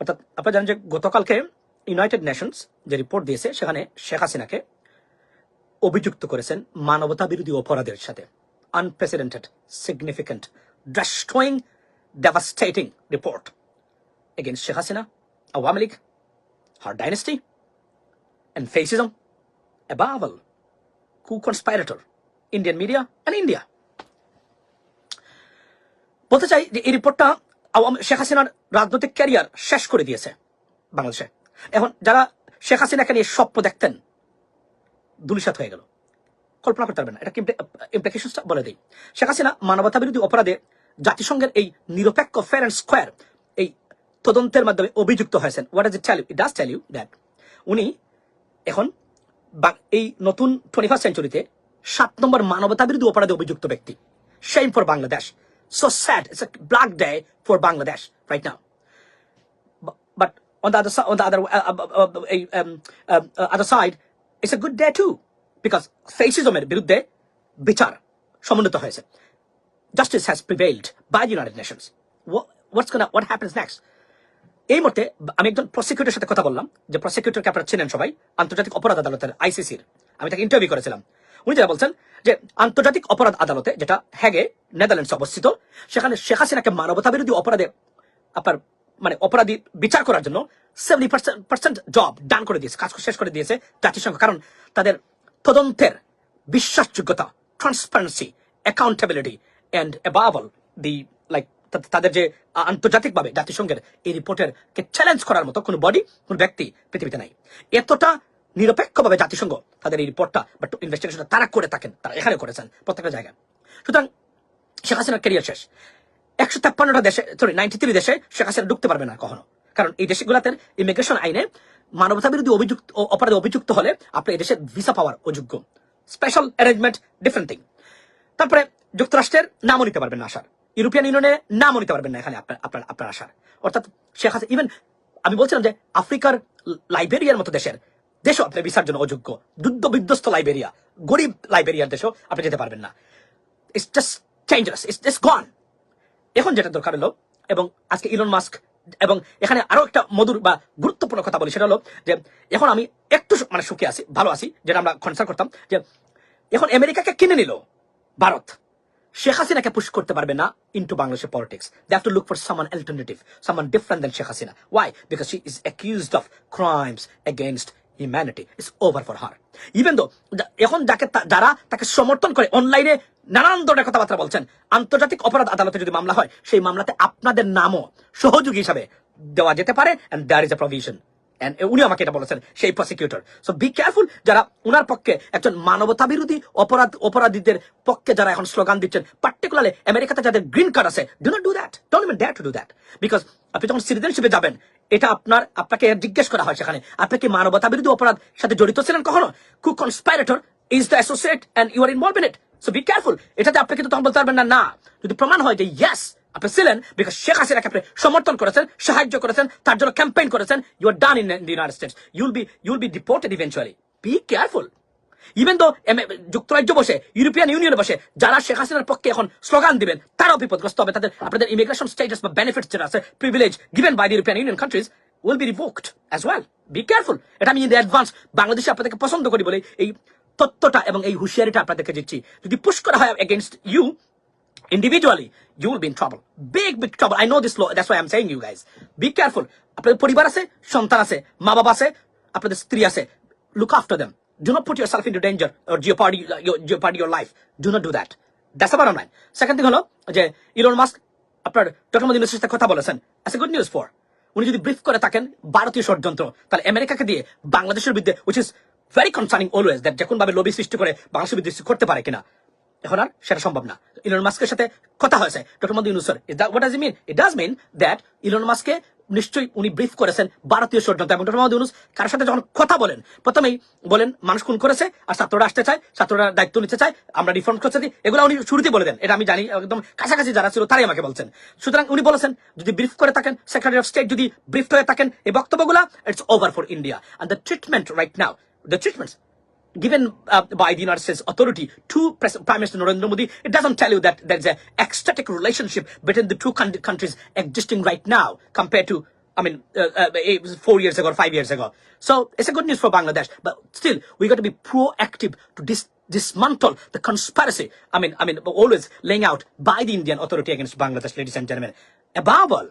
অর্থাৎ আপনারা জানেন যে গতকালকে ইউনাইটেড নেশনস যে রিপোর্ট দিয়েছে, সেখানে শেখ হাসিনাকে অভিযুক্ত করেছেন মানবতা বিরোধী অপরাধের সাথে unprecedented significant destroying devastating report against Sheikh Hasina, Awami League her dynasty and fascism above coup coup Indian media and India. বলতে চাই যে এই রিপোর্টটা আওয়ামী শেখ হাসিনার রাজনৈতিক ক্যারিয়ার শেষ করে দিয়েছে বাংলাদেশে। এখন যারা শেখ হাসিনাকে নিয়ে স্বপ্ন দেখতেন দুলিশাত হয়ে গেল। কল্পনা করতে পারবেন এটা ইমপ্লিকেশনটা বলে দিই। শেখ হাসিনা মানবতা বিরোধী অপরাধে জাতিসংঘের এই নিরপেক্ষ ফেয়ার অ্যান্ড স্কোয়ার এই তদন্তের মাধ্যমে অভিযুক্ত হয়েছেন। What is it tell you it does tell you that উনি এখন এই নতুন টোয়েন্টি ফার্স্ট সেঞ্চুরিতে সাত নম্বর মানবতা বিরোধী অপরাধে অভিযুক্ত ব্যক্তি। Same for Bangladesh so sad it's black day for Bangladesh right now but on the other side, on the other uh, uh, uh, uh, um, um, uh, other side, it's a good day too because fascisমের বিরুদ্ধে বিচার সমন্বিত হয়েছে justice has prevailed by the United Nations. What, what's gonna what happens next? এই মুহূর্তে আমি একজন প্রসিকিউটরের সাথে কথা বললাম যে প্রসিকিউটরকে আপনারা চেনেন সবাই আন্তর্জাতিক অপরাধ আদালতের আইসিসির আমি তাকে ইন্টারভিউ করেছিলাম উনি যেটা বলছেন যে আন্তর্জাতিক অপরাধ আদালতে যেটা হ্যাগে, নেদারল্যান্ডস অবস্থিত, সেখানে শেখ হাসিনাকে মানবতা বিরোধী অপরাধে আপনার মানে অপরাধী বিচার করার জন্য সেভেন্টি পার্সেন্ট জব ডান করে দিয়েছে, কাজ শেষ করে দিয়েছে জাতিসংঘ। কারণ তাদের তদন্তের বিশ্বাসযোগ্যতা transparency accountability and above all the like তাদের যে আন্তর্জাতিকভাবে জাতিসংঘের এই রিপোর্টের কে চ্যালেঞ্জ করার মতো কোনো বডি কোনো ব্যক্তি পৃথিবীতে নাই। এতটা নিরপেক্ষভাবে জাতিসংঘ তাদের এই রিপোর্টটা বা ইনভেস্টিগেশনটা তারা করে থাকেন, তারা এখানে করেছেন প্রত্যেকটা জায়গায়। সুতরাং শেখ হাসিনার ক্যারিয়ার শেষ। একশো তেপ্পান্নটা দেশে সরি নাইনটি থ্রি দেশে শেখ হাসিনা ঢুকতে পারবে না কখনো। কারণ এই দেশগুলোতে ইমিগ্রেশন আইনে মানবতা বিরোধী অভিযুক্ত অপরাধে অভিযুক্ত হলে আপনি এই দেশের ভিসা পাওয়ার অযোগ্য। স্পেশাল অ্যারেঞ্জমেন্ট ডিফারেন্ট থিং তারপরে যুক্তরাষ্ট্রের নামও নিতে পারবেন না আসার ইউরোপিয়ান ইউনিয়নের নামও নিতে পারবেন না এখানে আপনার আপনার আপনার আসার অর্থাৎ শেখ হাসিনা ইভেন আমি বলছিলাম যে আফ্রিকার লাইবেরিয়ার মতো দেশের দেশও আপনার ভিসার জন্য অযোগ্য। যুদ্ধ বিধ্বস্ত লাইবেরিয়া, গরিব লাইবেরিয়ার দেশও আপনি যেতে পারবেন না। It's just dangerous it's just gone এখন যেটা দরকার হলো, এবং আজকে ইলন মাস্ক এবং এখানে আরও একটা মধুর বা গুরুত্বপূর্ণ কথা বলি, সেটা হলো যে এখন আমি একটু মানে সুখে আছি, ভালো আছি, যেটা আমরা কনসার্ন করতাম, যে এখন আমেরিকাকে কিনে নিল ভারত। শেখ হাসিনাকে পুশ করতে পারবে না ইন্টু বাংলাদেশের politics they have to look for some alternative some different than Sheikh Hasina. Why because she is accused of crimes against humanity it's over for her even though এখন যাকে যারা তাকে সমর্থন করে অনলাইনে নানান ধরনের কথাবার্তা বলছেন, আন্তর্জাতিক অপরাধ আদালতে যদি মামলা হয়, সেই মামলাতে আপনাদের নামও সহযোগী হিসাবে দেওয়া যেতে পারে and there is a provision উনি আমাকে এটা বলেছেন, সেই প্রসিকিউটর সো বি কেয়ারফুল যারা উনার পক্ষে একজন মানবতা বিরোধী অপরাধ অপরাধীদের পক্ষে যারা এখন স্লোগান দিচ্ছেন পার্টিকুলারলি আমেরিকাতে যাদের গ্রিন কার্ড আছে do not do that don't even do that because আপনি যখন সিটিজেনশিপে যাবেন এটা আপনার, আপনাকে জিজ্ঞেস করা হয় সেখানে। আপনি কি মানবতা বিরোধী অপরাধ সাথে জড়িত ছিলেন কখনো? Co conspirator is the associate and you are involve in it so be careful এটাতে আপনি কিন্তু তখন বলতে পারবেন না না। যদি প্রমাণ হয় যে ইয়েস আপনি ছিলেন বিকজ শেখ হাসিনাকে আপনি সমর্থন করেছেন, সাহায্য করেছেন, তার জন্য ক্যাম্পেইন করেছেন you are done in the United States you'll be you'll be deported eventually be careful even তো যুক্তরাজ্য বসে ইউরোপিয়ান ইউনিয়নে বসে যারা শেখ হাসিনার পক্ষে এখন স্লোগান দিবেন তারাও বিপদগ্রস্ত হবে তাদের আপনাদের ইমিগ্রেশন স্টেটাস বা বেনিফিটস যেটা আছে privilege given by the European Union countries will be revoked as well be careful এটা আমি অ্যাডভান্স বাংলাদেশে আপনাদেরকে পছন্দ করি বলে এই তত্ত্বটা এবং এই হুঁশিয়ারিটা আপনাদেরকে দিচ্ছি যদি পুশ করা হয় against you individually, you will be in trouble. Big, big trouble. I know this law. That's why I'm saying you guys. Be careful. আপনাদের পরিবার আছে সন্তান আছে মা বাবা আছে আপনাদের স্ত্রী আছে look after them do not put yourself into danger or jeopardy, your jeopardy your life. Do not do that. That's the bottom line second thing হলো যে ইলন মাস্ক আপনার ডক্টর সাথে কথা বলেছেন। A good news for উনি যদি brief করে থাকেন ভারতীয় ষড়যন্ত্র, তাহলে আমেরিকাকে দিয়ে বাংলাদেশের বিরুদ্ধে which is very concerning always that যখন ভাবে লবি সৃষ্টি করে বাংলাদেশের বিরুদ্ধে করতে পারে কিনা। এখন আর সেটা সম্ভব না। ইলন মাস্কের সাথে কথা হয়েছে। Doctor Modi ইউনুসর what does mean it does mean that Elon মাস্ককে নিশ্চয়ই উনি ব্রিফ করেছেন ভারতীয় ষড়যন্ত্র এবং ডক্টর মোহাম্মদ ইউনুস কার সাথে যখন কথা বলেন, প্রথমেই বলেন, মানুষ খুন করেছে আর ছাত্ররা আসতে চায়, ছাত্ররা দায়িত্ব নিতে চায়, আমরা রিফর্ম করতে দিই এগুলো উনি শুরুতে বলে দেন, এটা আমি জানি, একদম কাছাকাছি যারা ছিল তারাই আমাকে বলছেন। সুতরাং উনি বলেছেন, যদি ব্রিফ করে থাকেন, সেক্রেটারি অফ স্টেট যদি ব্রিফ হয়ে থাকেন, এই বক্তব্যগুলো it's over for India and the treatment right now the treatments given uh, by the United States authority to Prime Minister Narendra Modi, it doesn't tell you that there is a ecstatic relationship between the two countries existing right now compared to, I mean, uh, uh, it was four years ago or five years ago. So it's a good news for Bangladesh, but still we got to be proactive to dis- dismantle the conspiracy. I mean, I mean, always laying out by the Indian authority against Bangladesh, ladies and gentlemen. Above all,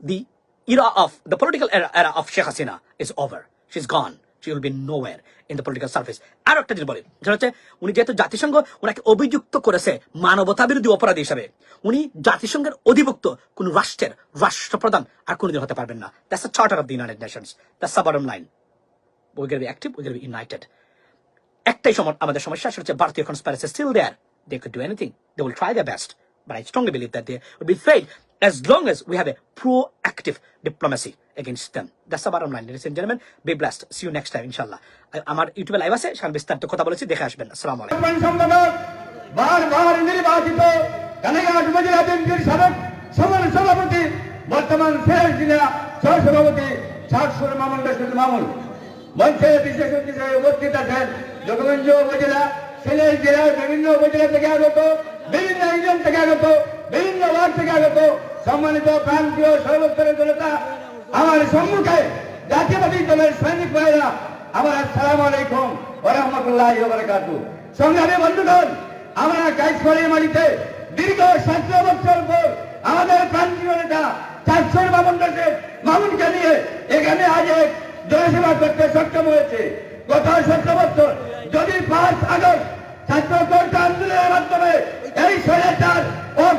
the era of the political era, era of Sheikh Hasina is over. She's gone. Be nowhere in the political surface. আর একটা জিনিস বলি সেটা হচ্ছে উনি যেহেতু জাতিসংঘ ওনাকে অভিযুক্ত করেছে মানবতা বিরোধী অপরাধী হিসাবে, উনি জাতিসংঘের অধিভুক্ত কোন রাষ্ট্রের রাষ্ট্রপ্রধান আর কোনোদিন হতে পারবেন না। That's the charter of the United Nations that's the bottom line we be active we be united একটাই সময় আমাদের সমস্যা, সেটা হচ্ছে ভারতীয় conspiracy still there they could do anything they will try the best but I strongly believe that they will be failed as long as we have a proactive diplomacy against them. That's the bottom line, ladies and gentlemen. Be blessed. See you next time, inshallah. আমার ইউটিউবে live আছে সেখানে বিস্তারিত কথা বলেছি দেখে আসবেন আসসালামু আলাইকুম বারবার নির্বাচিত কানাঘাট উপজেলা বিএনপির সাবেক সমান সভাপতি বর্তমান শেষ জেলা সহ সভাপতি শাহসুর মামুন রশিদ মামুন মঞ্চে বিশেষ অতিথি উপস্থিত আছেন যোগগঞ্জ উপজেলা সিলেট জেলার বিভিন্ন উপজেলা থেকে আগত বিভিন্ন ইউনিয়ন থেকে আগত বিভিন্ন ওয়ার্ড থেকে আগত সম্মানিত প্রান্তীয় সর্বস্তরের জনতা, আমার সম্মুখে জাতীয়বাদী দলের সৈনিক ভাইরা আমার আসসালামু আলাইকুম ওয়া রাহমাতুল্লাহি ওয়া বারাকাতুহু সংগ্রামী বন্ধুগণ, আমরা কাইছড়ির মাটিতে দীর্ঘ সতেরো বছর পর আমাদের প্রান্তীয় নেতা চারশোর মামুন রশিদ মামুনকে নিয়ে এখানে আজ এক জনসেবা করতে সক্ষম হয়েছে। গত সতেরো বছর, যদি পাঁচ আগস্ট ছাত্র আন্দোলনের মাধ্যমে এই স্বৈরাচার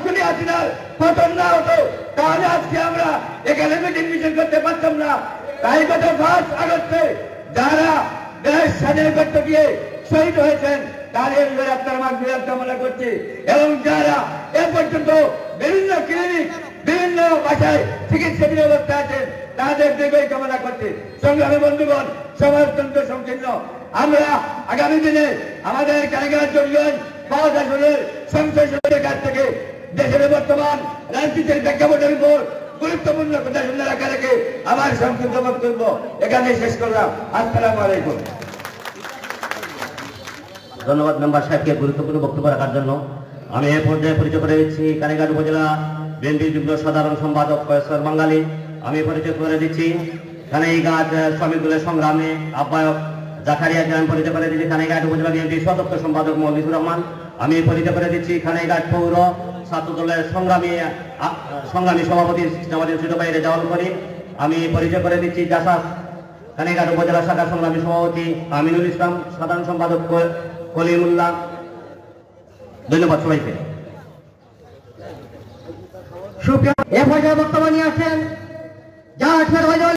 খুনি হাসিনার পতন না হতো, তাহলে আজকে আমরা এখানে মিটিং মিছিল করতে পারতাম না। তাই গত পাঁচ আগস্টে যারা দেশ স্বাধীন করতে গিয়ে শহীদ হয়েছেন, তাদের হৃদয়ে আপনার মাধ্যমে কামনা করছি। এবং যারা এ পর্যন্ত বিভিন্ন ক্লিনিক বিভিন্ন বাসায় চিকিৎসাধীন অবস্থা আছেন, তাদের দীর্ঘই কামনা করছি। সংগ্রামী বন্ধুগণ সমাজ অত্যন্ত সংকীর্ণ। আমরা আগামী দিনে আমাদের কারিগর পাঁচ আসনের সংসদ সদস্যের কাছ থেকে দেশের বর্তমান রাজনীতির প্রেক্ষাপটের উপর গুরুত্বপূর্ণ কথা শুনে রাখা রেখে আমার সংক্ষিপ্ত বক্তব্য এখানে শেষ করলাম। আসসালামু আলাইকুম। ধন্যবাদ মেম্বার সাহেবকে গুরুত্বপূর্ণ বক্তব্য রাখার জন্য। আমি এ পর্যায়ে পরিচয় করে দিচ্ছি কালীঘাট উপজেলা বিএনপি যুগ্ম সাধারণ সম্পাদক কয়েশ্বর বাঙালি আমি পরিচয় করে দিচ্ছি। কানাইঘাট শ্রমিকগুলের সংগ্রামে আহ্বায়ক জাকারিয়াকে আমি পরিচয় করে দিচ্ছি কানাইঘাট উপজেলা বিএনপি সদস্য সম্পাদক মল্লিকুর রহমান। আমি পরিচয় করে দিচ্ছি কানাইঘাট পৌর ছাত্র দলের সংগ্রামী সংগ্রামী সভাপতি জামাতি ছোট ভাই রেজাউল করিম আমি পরিচয় করে দিচ্ছি জাসাস কানাইঘাট উপজেলা শাখা সংগ্রামী সভাপতি আমিনুল ইসলাম, সাধারণ সম্পাদক কলিমুল্লাহ। ধন্যবাদ সবাইকে। সুপ্রিয়, এ পর্যায়ে বক্তব্য নিয়ে আসছেন